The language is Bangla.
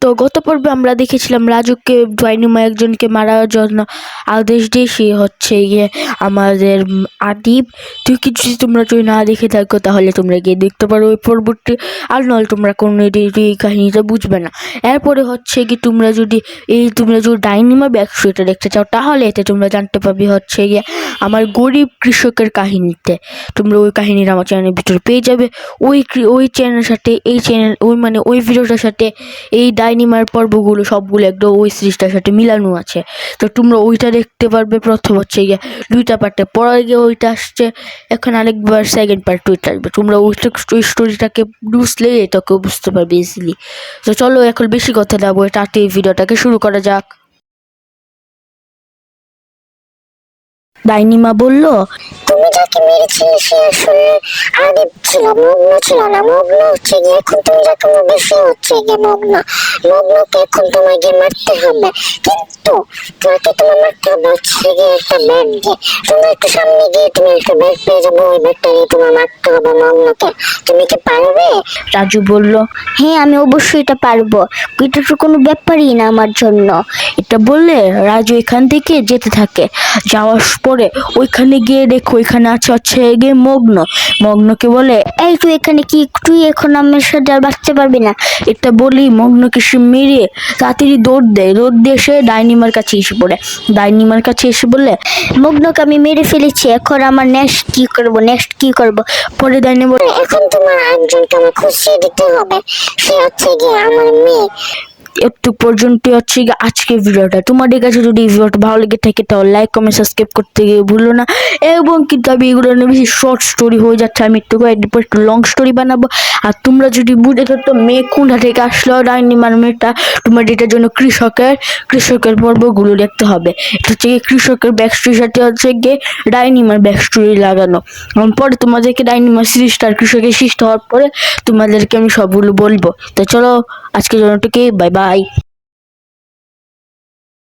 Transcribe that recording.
তো গত পর্বে আমরা দেখেছিলাম রাজুকে ডাইনিমা একজনকে মারার জন্য আদেশ দিয়ে সে হচ্ছে গিয়ে আমাদের আদিব। তুই কিছু তোমরা যদি না দেখে থাকো, তাহলে তোমরা গিয়ে দেখতে পারো ওই পর্বটি আর নয়, তোমরা কোনো এই- কাহিনীটা বুঝবে না। এরপরে হচ্ছে কি তোমরা যদি এই, তোমরা যদি ডাইনিমা ব্যাক এটা দেখতে চাও, তাহলে এতে তোমরা জানতে পারবে হচ্ছে গিয়ে আমার গরিব কৃষকের কাহিনীতে। তোমরা ওই কাহিনীটা আমার চ্যানেলের ভিতরে পেয়ে যাবে। ওই ওই চ্যানেলের সাথে, এই চ্যানেল ওই মানে ওই ভিডিওটার সাথে এই ডাইনিমার পর্বগুলো সবগুলো একদম ওই সিরিজটার সাথে মিলানো আছে। তো তোমরা ওইটা দেখতে পারবে। প্রথম হচ্ছে গিয়ে দুইটা পার্টে। পরে গিয়ে ওইটা আসছে, এখন আরেকবার সেকেন্ড পার্ট ওইটা আসবে। তোমরা ওইটা ওই স্টোরিটাকে বুঝলে এটাকে বুঝতে পারবে ইজিলি তো চলো এখন বেশি কথা দেবো তাতে এই ভিডিওটাকে শুরু করা যাক। ডাইনিমা বলল তুমি যাকে সে আসলে ছিল মগ্ন ছিল না। মগ্ন হচ্ছে গিয়ে এখন তুমি যাকে মরবে সে হচ্ছে গিয়ে মগ্ন। মগ্নকে এখন মারতে হবে। কিন্তু তোমাকে তোমার মারতে হবে হচ্ছে গিয়ে একটা ব্যাগ একটু সামনে গিয়ে তুমি একটা ব্যাগ পেয়ে যাব, ওই ব্যাগটা তোমার মারতে হবে মগ্নকে। তুমি কি পারবে? রাজু বলল হ্যাঁ আমি অবশ্যই এটা পারব। এটা তো কোনো ব্যাপারই না আমার জন্য। এটা বললে রাজু এখান থেকে যেতে থাকে। যাওয়ার পরে ওইখানে গিয়ে দেখো, ওইখানে আছে হচ্ছে গিয়ে মগ্ন। মগ্নকে বলে, এই তুই এখানে কি? তুই এখন আমার সাথে আর বাঁচতে পারবি না। এটা বলি মগ্নকে সে মেরে তাড়াতাড়ি দৌড় দেয়। দৌড় দিয়ে সে ডাইনিমার কাছে এসে পড়ে। ডাইনিমার কাছে এসে বললে, মগ্নকে আমি মেরে ফেলেছি, এখন আমার নেক্সট কি করব? নেক্সট কি করব? পরে ডাইনি বলে, এখন তোমার একজনকে আমার খুঁজে দিতে হবে। সে হচ্ছে গিয়ে আমার মেয়ে। একটু পর্যন্ত হচ্ছে আজকে ভিডিওটা। তোমাদের কাছে যদি ভিডিওটা ভালো লেগে থাকে, তাহলে লাইক কমেন্ট সাবস্ক্রাইব করতে গিয়ে ভুলো না। এবং কিন্তু আমি এগুলো নিয়ে বেশি শর্ট স্টোরি হয়ে যাচ্ছে। আমি একটু একটু লং স্টোরি বানাবো। আর তোমরা যদি বুঝে থাকতো মেয়ে কোনটা থেকে আসলো ডাইনি মেয়েটা, তোমার এটার জন্য কৃষকের কৃষকের পর্বগুলো দেখতে হবে। এটা হচ্ছে গিয়ে কৃষকের ব্যাক স্টোরির সাথে হচ্ছে গিয়ে ডাইনিমার ব্যাক স্টোরি লাগানো পরে তোমাদেরকে ডাইনিমার সিরিজটা আর কৃষকের সৃষ্টি হওয়ার পরে তোমাদেরকে আমি সবগুলো বলব। তো চলো, আজকের জন্য বাই বাই